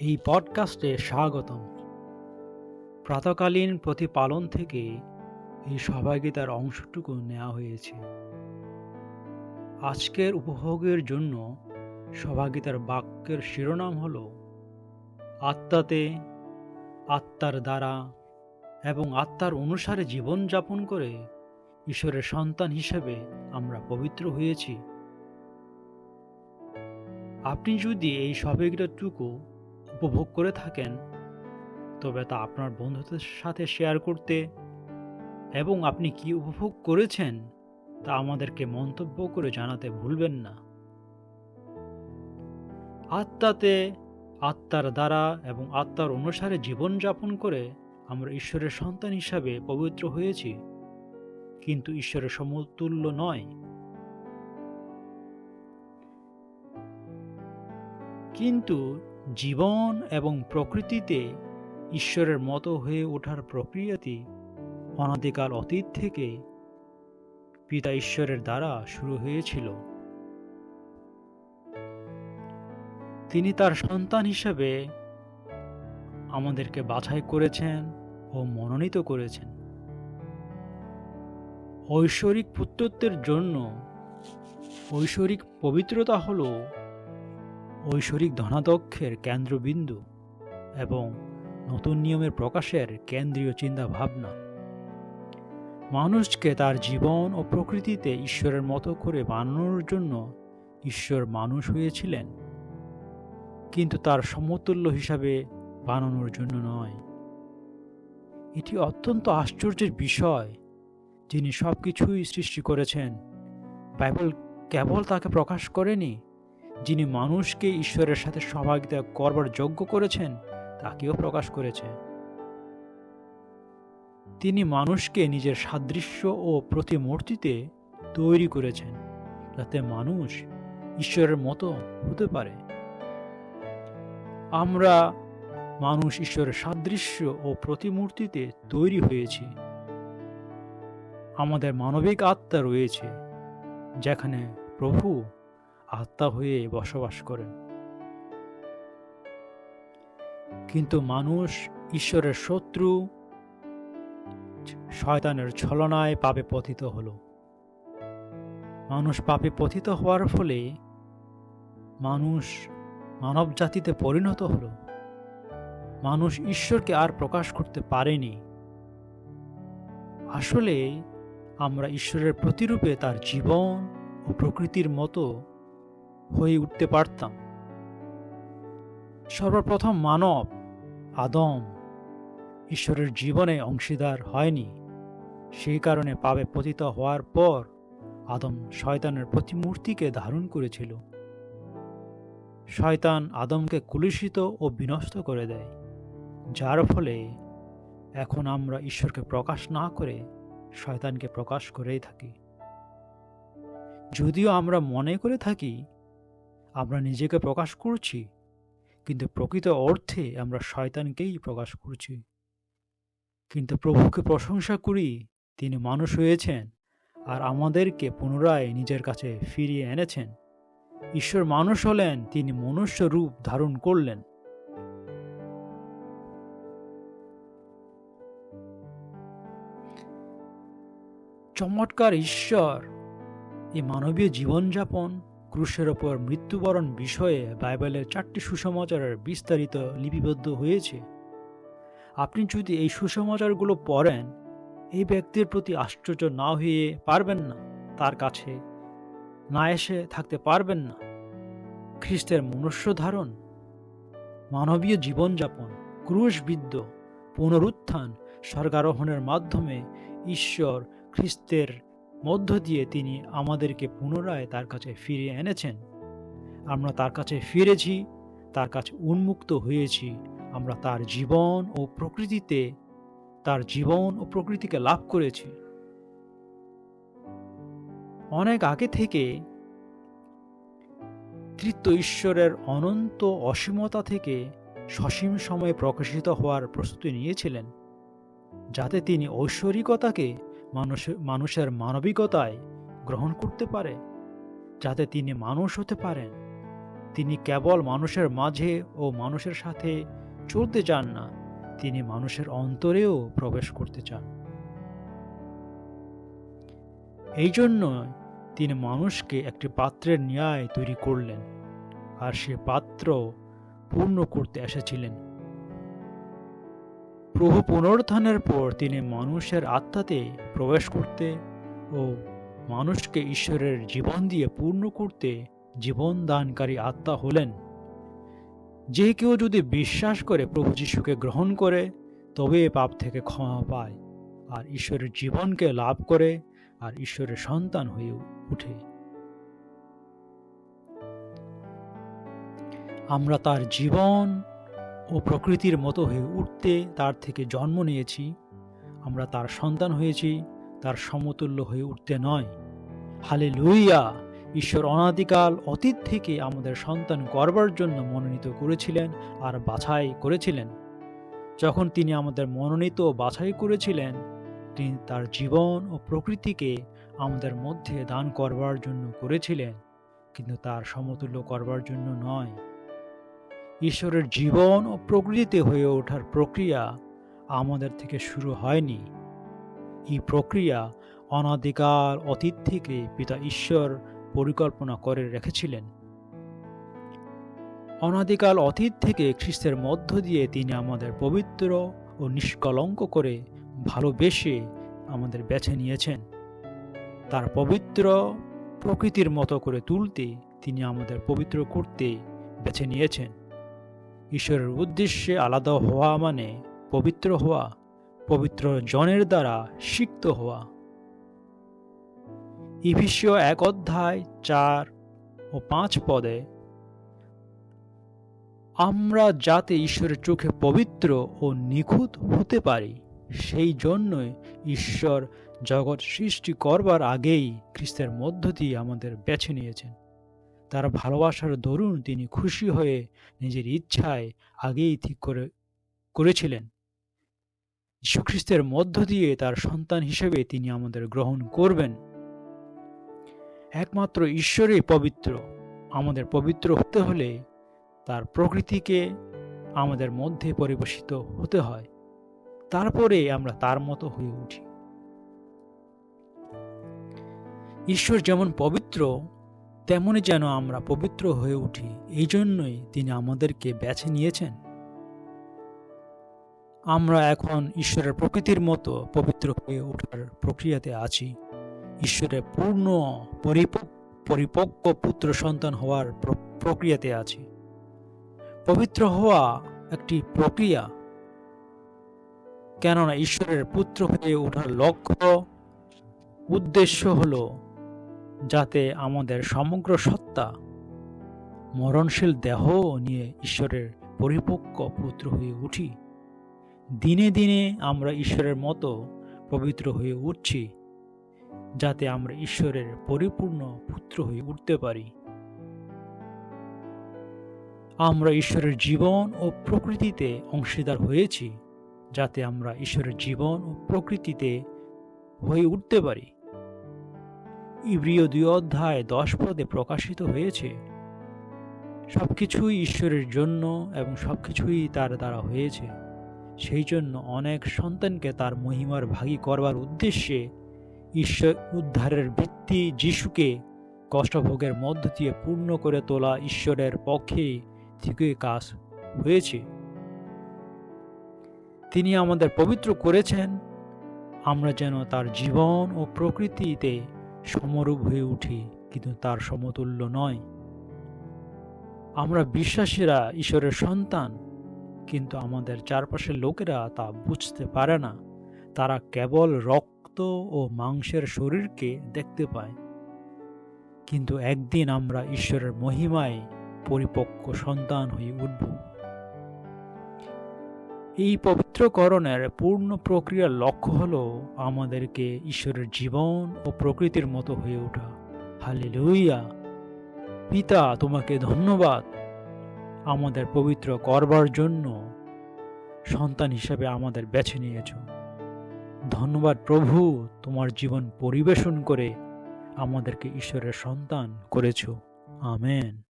এই পডকাস্টে স্বাগতম। প্রাতকালীন প্রতিপালন থেকে এই সহভাগিতার অংশটুকু নেওয়া হয়েছে। আজকের উপভোগের জন্য সহভাগিতার বাক্যের শিরোনাম হল, আত্মাতে আত্মার দ্বারা এবং আত্মার অনুসারে জীবনযাপন করে ঈশ্বরের সন্তান হিসেবে আমরা পবিত্র হয়েছি। আপনি যদি এই সহভাগিতাটুকু উপভোগ করে থাকেন। তবে তা আপনার বন্ধুদের সাথে শেয়ার করতে এবং আপনি কি উপভোগ করেছেন, তা আমাদেরকে মন্তব্য করে জানাতে ভুলবেন না। আত্মাতে আত্মার দ্বারা এবং আত্মার অনুসারে জীবনযাপন করে আমরা ঈশ্বরের সন্তান হিসাবে পবিত্র হয়েছি, কিন্তু ঈশ্বরের সমতুল্য নয়। কিন্তু জীবন এবং প্রকৃতিতে ঈশ্বরের মতো হয়ে ওঠার প্রক্রিয়াটি অনাদিকাল অতীত থেকে পিতা ঈশ্বরের দ্বারা শুরু হয়েছিল। তিনি তার সন্তান হিসেবে আমাদেরকে বাছাই করেছেন ও মনোনীত করেছেন। ঐশ্বরিক পুত্রত্বের জন্য ঐশ্বরিক পবিত্রতা হল ঐশ্বরিক ধনাধ্যক্ষের কেন্দ্রবিন্দু এবং নতুন নিয়মের প্রকাশের কেন্দ্রীয় চিন্তা ভাবনা মানুষকে তার জীবন ও প্রকৃতিতে ঈশ্বরের মতো করে বানানোর জন্য ঈশ্বর মানুষ হয়েছিলেন। কিন্তু তার সমতুল্য হিসাবে বানানোর জন্য নয়। এটি অত্যন্ত আশ্চর্যের বিষয় যিনি সব কিছুই সৃষ্টি করেছেন। বাইবেল কেবল তাকে প্রকাশ করেনি যিনি মানুষকে ঈশ্বরের সাথে সহভাগিতা করবার যোগ্য করেছেন, তাকেও প্রকাশ করেছে। তিনি মানুষকে নিজের সাদৃশ্য ও প্রতিমূর্তিতে তৈরি করেছেন, যাতে মানুষ ঈশ্বরের মতো হতে পারে। আমরা মানুষ ঈশ্বরের সাদৃশ্য ও প্রতিমূর্তিতে তৈরি হয়েছি। আমাদের মানবিক আত্মা রয়েছে, যেখানে প্রভু আত্মা হয়ে বসবাস করেন। কিন্তু মানুষ ঈশ্বরের শত্রু, শয়তানের ছলনায় পাপে পতিত হল। মানুষ পাপে পতিত হওয়ার ফলে মানুষ মানব জাতিতে পরিণত হল। মানুষ ঈশ্বরকে আর প্রকাশ করতে পারেনি। আসলে আমরা ঈশ্বরের প্রতিরূপে তার জীবন ও প্রকৃতির মতো হয়ে উঠতে পারতাম। সর্বপ্রথম মানব, আদম, ঈশ্বরের জীবনে অংশীদার হয়নি। সেই কারণে পাবে পতিত হওয়ার পর আদম শয়তানের প্রতিমূর্তিকে ধারণ করেছিল। শয়তান আদমকে কুলুষিত ও বিনষ্ট করে দেয়, যার ফলে এখন আমরা ঈশ্বরকে প্রকাশ না করে শয়তানকে প্রকাশ করেই থাকি। যদিও আমরা মনে করে থাকি আমরা নিজেকে প্রকাশ করছি, কিন্তু প্রকৃত অর্থে আমরা শয়তানকেই প্রকাশ করছি। কিন্তু প্রভুকে প্রশংসা করি, তিনি মানুষ হয়েছেন আর আমাদেরকে পুনরায় নিজের কাছে ফিরিয়ে এনেছেন। ঈশ্বর মানুষ হলেন, তিনি মনুষ্য রূপ ধারণ করলেন। চমৎকার ঈশ্বর, এই মানবীয় জীবনযাপন ক্রুশের ওপর মৃত্যুবরণ বিষয়ে বাইবেলের চারটি সুসমাচারের বিস্তারিত লিপিবদ্ধ হয়েছে। আপনি যদি এই সুসমাচারগুলো পড়েন, এই ব্যক্তির প্রতি আশ্চর্য না হয়ে পারবেন না, তার কাছে না এসে থাকতে পারবেন না। খ্রিস্টের মনুষ্য ধারণ, মানবীয় জীবনযাপন, ক্রুশবিদ্ধ, পুনরুত্থান, স্বর্গারোহণের মাধ্যমে ঈশ্বর খ্রিস্টের মধ্য দিয়ে তিনি আমাদেরকে পুনরায় তার কাছে ফিরিয়ে এনেছেন। আমরা তার কাছে ফিরেছি, তার কাছে উন্মুক্ত হয়েছি। আমরা তার জীবন ও প্রকৃতিতে, তার জীবন ও প্রকৃতিকে লাভ করেছি। অনেক আগে থেকে তৃত্ব ঈশ্বরের অনন্ত অসীমতা থেকে সসীম সময়ে প্রকাশিত হওয়ার প্রস্তুতি নিয়েছিলেন, যাতে তিনি ঐশ্বরিকতাকে মানুষ, মানুষের মানবিকতায় গ্রহণ করতে পারে, যাতে তিনি মানুষ হতে পারেন। তিনি কেবল মানুষের মাঝে ও মানুষের সাথে চলতে চান না, তিনি মানুষের অন্তরেও প্রবেশ করতে চান। এই জন্য তিনি মানুষকে একটি পাত্রের ন্যায় তৈরি করলেন, আর সে পাত্র পূর্ণ করতে এসেছিলেন। প্রভু পুনরুত্থানের পর তিনি মানুষের আত্মাতে প্রবেশ করতে ও মানুষকে ঈশ্বরের জীবন দিয়ে পূর্ণ করতে জীবন দানকারী আত্মা হলেন। যে কেউ যদি বিশ্বাস করে প্রভু যিশুকে গ্রহণ করে, তবে পাপ থেকে ক্ষমা পায় আর ঈশ্বরের জীবনকে লাভ করে আর ঈশ্বরের সন্তান হয়ে উঠে। আমরা তার জীবন ও প্রকৃতির মতো হয়ে উঠতে তার থেকে জন্ম নিয়েছি। আমরা তার সন্তান হয়েছি, তার সমতুল্য হয়ে উঠতে নয়। হালে লুইয়া ঈশ্বর অনাদিকাল অতীত থেকে আমাদের সন্তান করবার জন্য মনোনীত করেছিলেন আর বাছাই করেছিলেন। যখন তিনি আমাদের মনোনীত ও বাছাই করেছিলেন, তিনি তার জীবন ও প্রকৃতিকে আমাদের মধ্যে দান করবার জন্য করেছিলেন, কিন্তু তার সমতুল্য করবার জন্য নয়। ঈশ্বরের জীবন ও প্রকৃতিতে হয়ে ওঠার প্রক্রিয়া আমাদের থেকে শুরু হয়নি। এই প্রক্রিয়া অনাদিকাল অতীত থেকে পিতা ঈশ্বর পরিকল্পনা করে রেখেছিলেন। অনাদিকাল অতীত থেকে খ্রিস্টের মধ্য দিয়ে তিনি আমাদের পবিত্র ও নিষ্কলঙ্ক করে ভালোবেসে আমাদের বেছে নিয়েছেন। তার পবিত্র প্রকৃতির মতো করে তুলতে তিনি আমাদের পবিত্র করতে বেছে নিয়েছেন। ঈশ্বরের উদ্দেশ্যে আলাদা হওয়া মানে পবিত্র হওয়া, পবিত্র জনের দ্বারা সিক্ত হওয়া। ইভিসীয় এক অধ্যায় চার ও পাঁচ পদে, আমরা যাতে ঈশ্বরের চোখে পবিত্র ও নিখুঁত হতে পারি, সেই জন্যই ঈশ্বর জগৎ সৃষ্টি করবার আগেই খ্রিস্টের মধ্য দিয়ে আমাদের বেছে নিয়েছেন। তার ভালোবাসার দরুন তিনি খুশি হয়ে নিজের ইচ্ছায় আগেই ঠিক করে, করেছিলেন। যীশুখ্রিস্টের মধ্য দিয়ে তার সন্তান হিসেবে তিনি আমাদের গ্রহণ করবেন। একমাত্র ঈশ্বরই পবিত্র। আমাদের পবিত্র হতে হলে তার প্রকৃতিকে আমাদের মধ্যে পরিবেশিত হতে হয়। তারপরে আমরা তার মতো হয়ে উঠি। ঈশ্বর যেমন পবিত্র তেমনই যেন আমরা পবিত্র হয়ে উঠি। এই জন্যই তিনি আমাদেরকে বেছে নিয়েছেন। আমরা এখন ঈশ্বরের প্রকৃতির মতো পবিত্র হয়ে ওঠার প্রক্রিয়াতে আছি। ঈশ্বরের পূর্ণ পরিপক্ক পুত্র সন্তান হওয়ার প্রক্রিয়াতে আছি। পবিত্র হওয়া একটি প্রক্রিয়া। কেননা ঈশ্বরের পুত্র হয়ে ওঠার লক্ষ্য, উদ্দেশ্য হল যাতে আমাদের সমগ্র সত্তা মরণশীল দেহ নিয়ে ঈশ্বরের পরিপক্ক পুত্র হয়ে উঠি। দিনে দিনে আমরা ঈশ্বরের মতো পবিত্র হয়ে উঠছি, যাতে আমরা ঈশ্বরের পরিপূর্ণ পুত্র হয়ে উঠতে পারি। আমরা ঈশ্বরের জীবন ও প্রকৃতিতে অংশীদার হয়েছি, যাতে আমরা ঈশ্বরের জীবন ও প্রকৃতিতে হয়ে উঠতে পারি। ইব্রিয় দুই অধ্যায় দশ পদে প্রকাশিত হয়েছে। সব কিছুই ঈশ্বরের জন্য এবং সব কিছুই তার দ্বারা হয়েছে। সেই জন্য অনেক সন্তানকে তার মহিমার ভাগী করবার উদ্দেশ্যে ঈশ্বর উদ্ধারের ভিত্তি যিশুকে কষ্টভোগের মধ্য দিয়ে পূর্ণ করে তোলা ঈশ্বরের পক্ষে থেকে কাজ হয়েছে। তিনি আমাদের পবিত্র করেছেন। আমরা যেন তার জীবন ও প্রকৃতিতে সমরূপ হয়ে উঠি, কিন্তু তার সমতুল্য নয়। আমরা বিশ্বাসীরা ঈশ্বরের সন্তান, কিন্তু আমাদের চারপাশের লোকেরা তা বুঝতে পারে না। তারা কেবল রক্ত ও মাংসের শরীরকে দেখতে পায়। কিন্তু একদিন আমরা ঈশ্বরের মহিমায় পরিপক্ক সন্তান হয়ে উঠব। এই পবিত্রকরণের পূর্ণ প্রক্রিয়ার লক্ষ্য হল আমাদেরকে ঈশ্বরের জীবন ও প্রকৃতির মতো হয়ে ওঠা। হালে লইয়া পিতা, তোমাকে ধন্যবাদ। আমাদের পবিত্র করবার জন্য সন্তান হিসাবে আমাদের বেছে নিয়েছ। ধন্যবাদ প্রভু, তোমার জীবন পরিবেশন করে আমাদেরকে ঈশ্বরের সন্তান করেছ। আমেন।